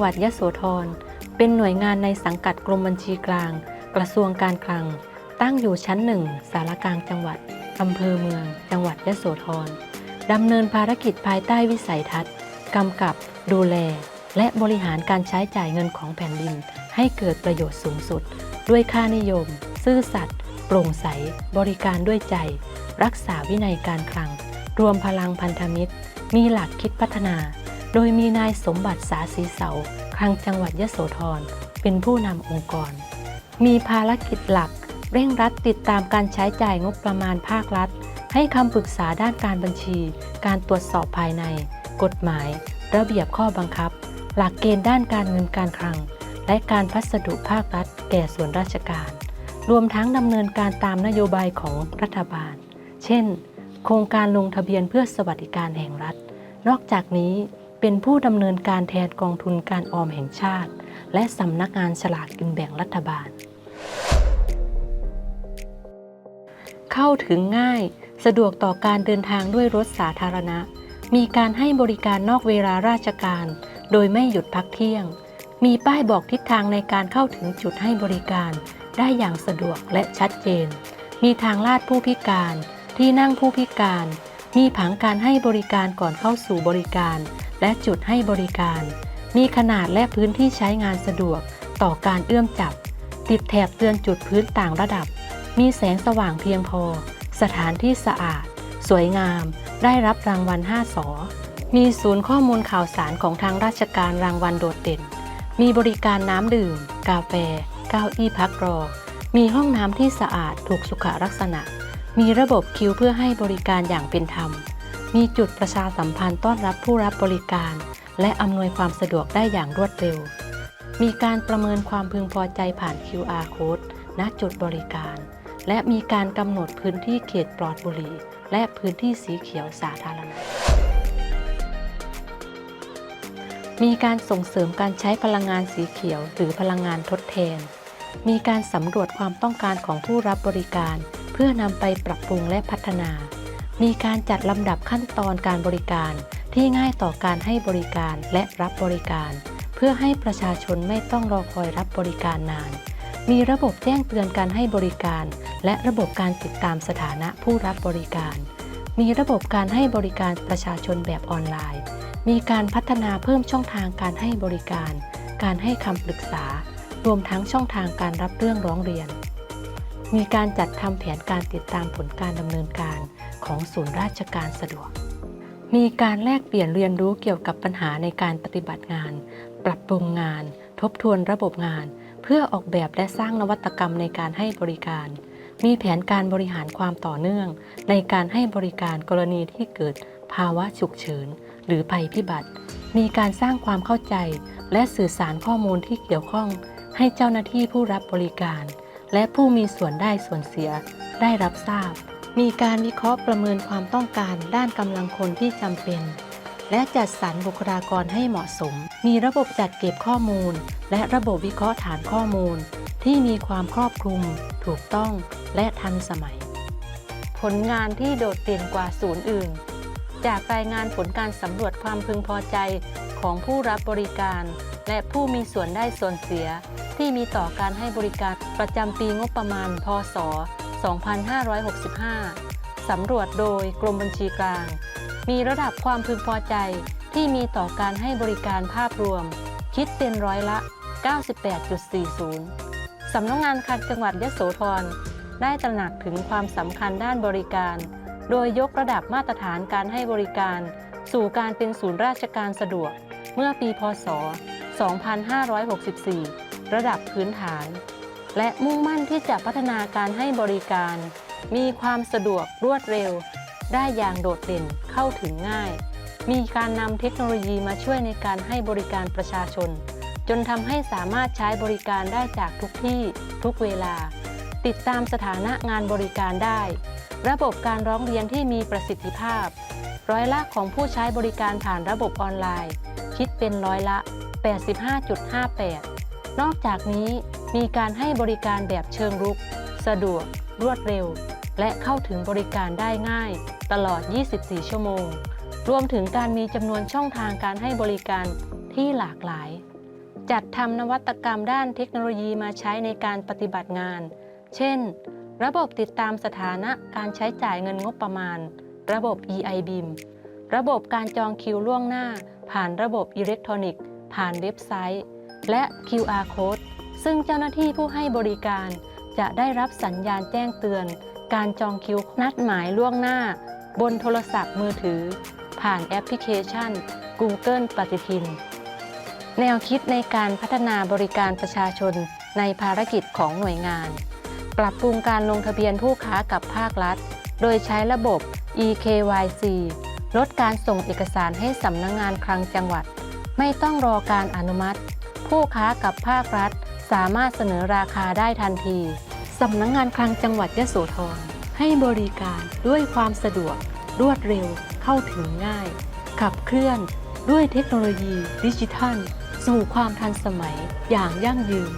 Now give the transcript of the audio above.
จังหวัดยะโสธร เป็นหน่วยงานในสังกัดกรมบัญชีกลาง กระทรวงการคลัง ตั้งอยู่ชั้นหนึ่งสารกลางจังหวัดอำเภอเมือง จังหวัดยะโสธรดำเนินภารกิจภายใต้วิสัยทัศน์กำกับ ดูแล และบริหารการใช้จ่ายเงินของแผ่นดิน ให้เกิดประโยชน์สูงสุด ด้วยค่านิยม ซื่อสัตย์โปร่งใส บริการด้วยใจ รักษาวินัยการคลัง รวมพลังพันธมิตร มีหลักคิดพัฒนา โดยมีนายสมบัติสาสีเสาคลังจังหวัดยะโสธร เป็นผู้นำองค์กร มีภารกิจหลัก เร่งรัดติดตามการใช้จ่ายงบประมาณภาครัฐ ให้คำปรึกษาด้านการบัญชี การตรวจสอบภายใน กฎหมาย ระเบียบข้อบังคับ หลักเกณฑ์ด้านการเงินการคลัง และการพัสดุภาครัฐ แก่ส่วนราชการ รวมทั้งดำเนินการตามนโยบายของรัฐบาล เช่น โครงการลงทะเบียนเพื่อสวัสดิการแห่งรัฐ นอกจากนี้ เป็นผู้ดำเนินการแทนกองทุนการออมแห่งชาติ และสำนักงานฉลากกินแบ่งรัฐบาล เข้าถึงง่าย สะดวกต่อการเดินทางด้วยรถสาธารณะ มีการให้บริการนอกเวลาราชการ โดยไม่หยุดพักเที่ยง มีป้ายบอกทิศทางในการเข้าถึงจุดให้บริการ ได้อย่างสะดวกและชัดเจน มีทางลาดผู้พิการ ที่นั่งผู้พิการ มีผังการให้บริการก่อนเข้าสู่บริการ และจุดให้บริการ มีขนาดและพื้นที่ใช้งานสะดวกต่อการเอื้อมจับ ติดแถบเตือนจุดพื้นต่างระดับ มีแสงสว่างเพียงพอ สถานที่สะอาด สวยงาม ได้รับรางวัล 5 สอ มีศูนย์ข้อมูลข่าวสารของทางราชการรางวัลโดดเด่น มีบริการน้ำดื่ม กาแฟ เก้าอี้พักรอ มีห้องน้ำที่สะอาดถูกสุขลักษณะ มีระบบคิวเพื่อให้บริการอย่างเป็นธรรม มีจุดประชาสัมพันธ์ต้อนรับผู้รับบริการ และอำนวยความสะดวกได้อย่างรวดเร็ว มีการประเมินความพึงพอใจผ่าน QR code ณจุดบริการ และมีการกำหนดพื้นที่เขตปลอดบุหรี่ และพื้นที่สีเขียวสาธารณะ มีการส่งเสริมการใช้พลังงานสีเขียวหรือพลังงานทดแทน มีการสำรวจความต้องการของผู้รับบริการ เพื่อนำไปปรับปรุงและพัฒนา มีการจัดลำดับขั้นตอนการบริการที่ง่ายต่อการให้บริการและรับบริการ เพื่อให้ประชาชนไม่ต้องรอคอยรับบริการนาน มีระบบแจ้งเตือนการให้บริการ และระบบการติดตามสถานะผู้รับบริการ มีระบบการให้บริการประชาชนแบบออนไลน์ มีการพัฒนาเพิ่มช่องทางการให้บริการ การให้คำปรึกษา รวมทั้งช่องทางการรับเรื่องร้องเรียน มีการจัดทำแผนการติดตามผลการดำเนินการ ของศูนย์ราชการสะดวก มีการแลกเปลี่ยนเรียนรู้เกี่ยวกับปัญหาในการปฏิบัติงาน ปรับปรุงงาน ทบทวนระบบงาน เพื่อออกแบบและสร้างนวัตกรรมในการให้บริการ มีแผนการบริหารความต่อเนื่อง ในการให้บริการกรณีที่เกิดภาวะฉุกเฉิน หรือภัยพิบัติ มีการสร้างความเข้าใจ และสื่อสารข้อมูลที่เกี่ยวข้อง ให้เจ้าหน้าที่ผู้รับบริการ และผู้มีส่วนได้ส่วนเสียได้รับทราบ มีการวิเคราะห์ประเมินความต้องการด้านกำลังคนที่จำเป็น และจัดสรรบุคลากรให้เหมาะสม มีระบบจัดเก็บข้อมูล และระบบวิเคราะห์ฐานข้อมูล ที่มีความครอบคลุม ถูกต้อง และทันสมัย ผลงานที่โดดเด่นกว่าศูนย์อื่น จากรายงานผลการสำรวจความพึงพอใจของผู้รับบริการ และผู้มีส่วนได้ส่วนเสีย ที่มีต่อการให้บริการประจำปีงบประมาณ พศ 2565 สำรวจโดยกรมบัญชีกลาง มีระดับความพึงพอใจที่มีต่อการให้บริการภาพรวม คิดเป็นร้อยละ 98.40 สำนักงงานคังจังหวัดยโสธรได้ตระหนักถึงความสำคัญด้านบริการ โดยยกระดับมาตรฐานการให้บริการ สู่การเป็นศูนย์ราชการสะดวก เมื่อปีพศ 2564 ระดับพื้นฐาน และมุ่งมั่นที่จะพัฒนาการให้บริการ มีความสะดวกรวดเร็ว ได้อย่างโดดเด่นเข้าถึงง่าย มีการนำเทคโนโลยีมาช่วยในการให้บริการประชาชน จนทำให้สามารถใช้บริการได้จากทุกที่ทุกเวลา ติดตามสถานะงานบริการได้ ระบบการร้องเรียนที่มีประสิทธิภาพ ร้อยละของผู้ใช้บริการผ่านระบบออนไลน์ คิดเป็นร้อยละ 85.58 นอกจากนี้ มีการให้บริการแบบเชิงรุก สะดวก รวดเร็ว และเข้าถึงบริการได้ง่าย ตลอด 24 ชั่วโมง รวมถึงการมีจำนวนช่องทางการให้บริการที่หลากหลาย จัดทำนวัตกรรมด้านเทคโนโลยีมาใช้ในการปฏิบัติงาน เช่น ระบบติดตามสถานะการใช้จ่ายเงินงบประมาณ ระบบ EIBIM ระบบการจองคิวล่วงหน้า ผ่านระบบอิเล็กทรอนิกส์ ผ่านเว็บไซต์ และ QR Code ซึ่งเจ้าหน้าที่ผู้ให้บริการ จะได้รับสัญญาณแจ้งเตือน การจองคิวนัดหมายล่วงหน้า บนโทรศัพท์มือถือ ผ่านแอปพลิเคชัน Google ปฏิทิน แนวคิดในการพัฒนาบริการประชาชนในภารกิจของหน่วยงาน ปรับปรุงการลงทะเบียนผู้ค้ากับภาครัฐ โดยใช้ระบบ eKYC ลดการส่งเอกสารให้สำนักงงานคลังจังหวัด ไม่ต้องรอการอนุมัติ ผู้ค้ากับภาครัฐ สามารถเสนอราคาได้ทันทีสำนักงงานคลังจังหวัดยะโสธรให้บริการด้วยความสะดวก รวดเร็วเข้าถึงง่าย ขับเคลื่อนด้วยเทคโนโลยีดิจิทัล สู่ความทันสมัยอย่างยั่งยืน